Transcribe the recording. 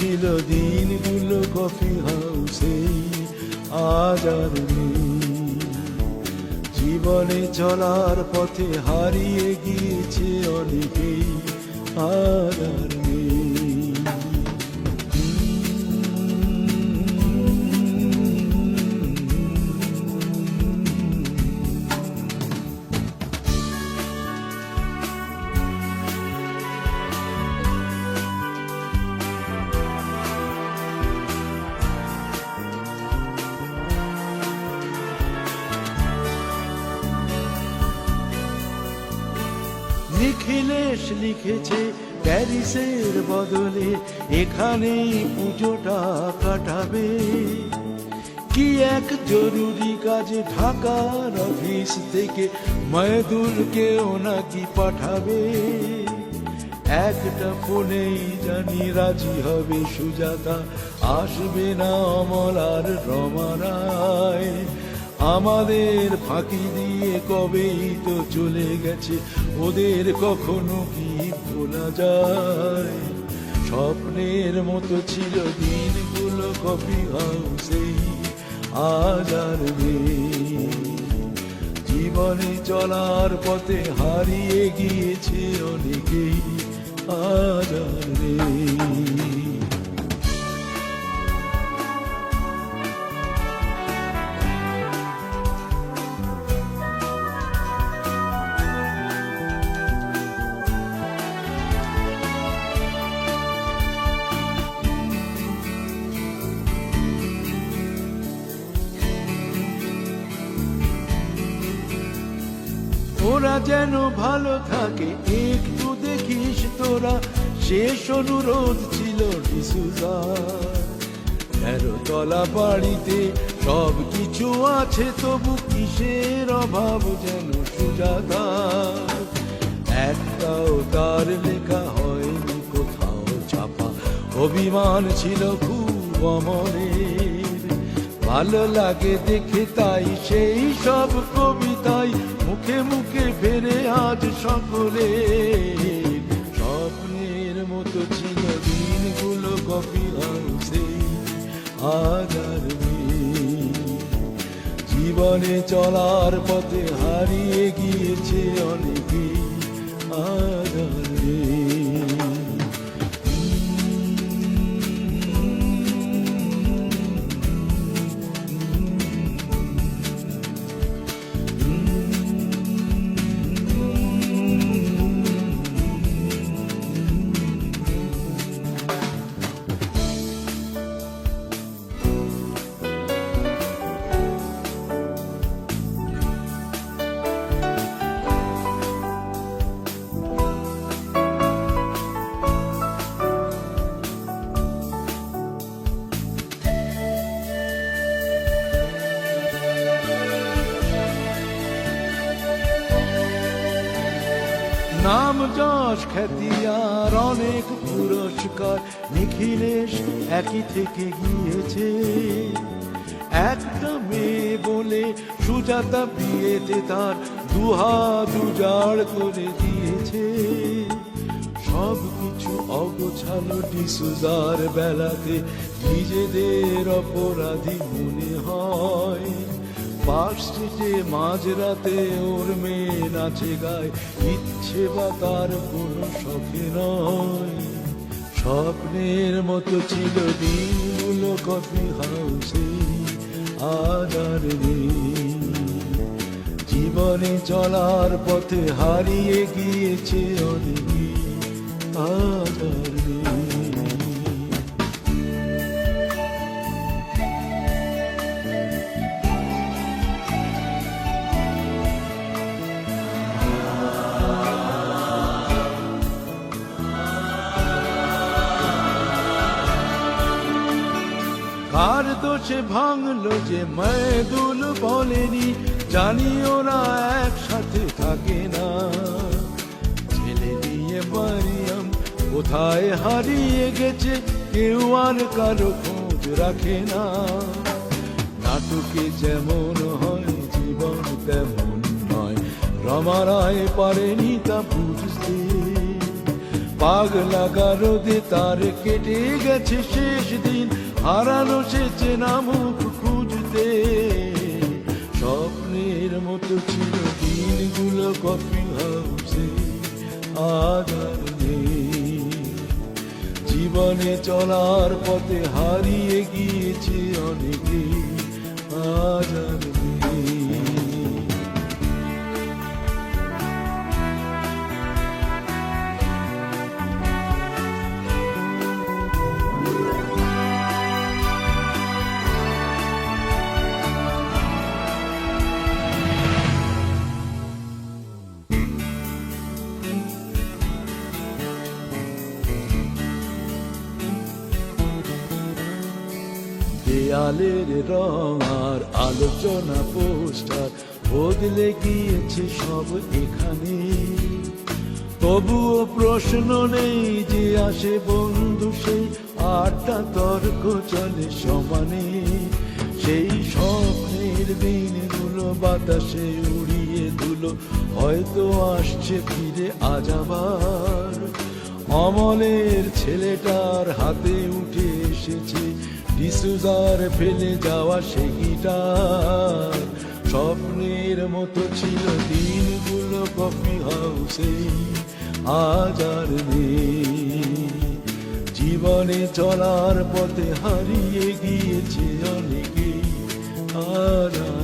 ছিল দিনগুলো কফি হাউসে আজ আর জীবনে চলার পথে হারিয়ে গিয়েছে অনেকেই, আজ আর নেই। নিখিলেশ লিখেছে প্যারিসের বদলে, এখানেই পুজোটা কাটাবে। কি এক জরুরি কাজে ঢাকার অফিস থেকে ময়দুলকেও নাকি পাঠাবে? একটা ফোনেই জানি রাজি হবে সুজাতা, আসবে না অমল আর রমারায় আমাদের ফাঁকি দিয়ে কবেই তো চলে গেছে? ওদের কখনো কি ভোলা যায়? স্বপ্নের মতো ছিল দিনগুলো কফি হাউসেই আজ আর জীবনে চলার পথে হারিয়ে গিয়েছে অনেকেই, আজ আর নেই। ওরা যেন ভালো থাকে, একটু দেখিস তোরা। শেষ অনুরোধ ছিল তলা বাড়িতে সব কিছু আছে, তবু কিসের অভাব যেন সুজাতা? একটাও তার লেখা হয়নি কোথাও ছাপা। অভিমান ছিল খুব অমরের ভালো লাগে দেখে তাই সেই সব কবিতাই মুখে মুখে ফেরে আজ সকলে। স্বপ্নের মতো ছিল দিনগুলো কফি হাউসে, আজ আর জীবনে চলার পথে হারিয়ে গিয়েছে অনেকেই আজ আর নাম যশ খ্যাতি আর অনেক পুরস্কার। নিখিলেশ একই থেকে গিয়েছে। একটা মেয়ে বলে সুজাতা বিয়েতে তার দুহাত উজাড় করে দিয়েছে। সব কিছু অগোছালো ডিসুজার বেলাতে নিজেদের অপরাধী মনে হয়। পার্ক স্ট্রিটে মাঝরাতে ওর মেয়ে নাচে গায়। ইচ্ছে বা তার কোনো শখে নয়। স্বপ্নের মতো ছিল দিনগুলো কফি হাউসে, আজ আর নেই। জীবনে চলার পথে হারিয়ে গিয়েছে অনেকে, আজ আর নেই। দোষে ভাঙলো যে ময়দুল বলেনি জানি ওরা একসাথে থাকে না। ছেলে নিয়ে মারিয়াম কোথায় হারিয়ে গেছে, কেউ আর কারও খোঁজ রাখে না। নাটকে যেমন হয়, জীবন তেমন নয়। রমারায় পারেনি তা বুঝতে। পাগলা গারদে তার কেটে গেছে শেষ দিন। হারানো সে চেনা খুঁজতে, স্বপ্নের মতো ছিল দিনগুলো কফি হাউসে নেই। জীবনে চলার পথে হারিয়ে গিয়েছে অনেকে, আজ দেয়ালের রং আর আলোচনা পোস্টার বদলে গিয়েছে সব এখানে। তবুও প্রশ্ন নেই যে আসে বন্ধু সেই আটটা তর্ক চলে সমানে। সেই স্বপ্নের দিনগুলো বাতাসে উড়িয়ে ধুলো, হয়তো আসছে ফিরে আজ আবার। অমলের ছেলেটার হাতে উঠে এসেছে ডিসুজার ফেলে যাওয়া সে গিটার স্বপ্নের মতো ছিল দিনগুলো কফি হাউসে, আজ আর জীবনে চলার পথে হারিয়ে গিয়েছে অনেকে আর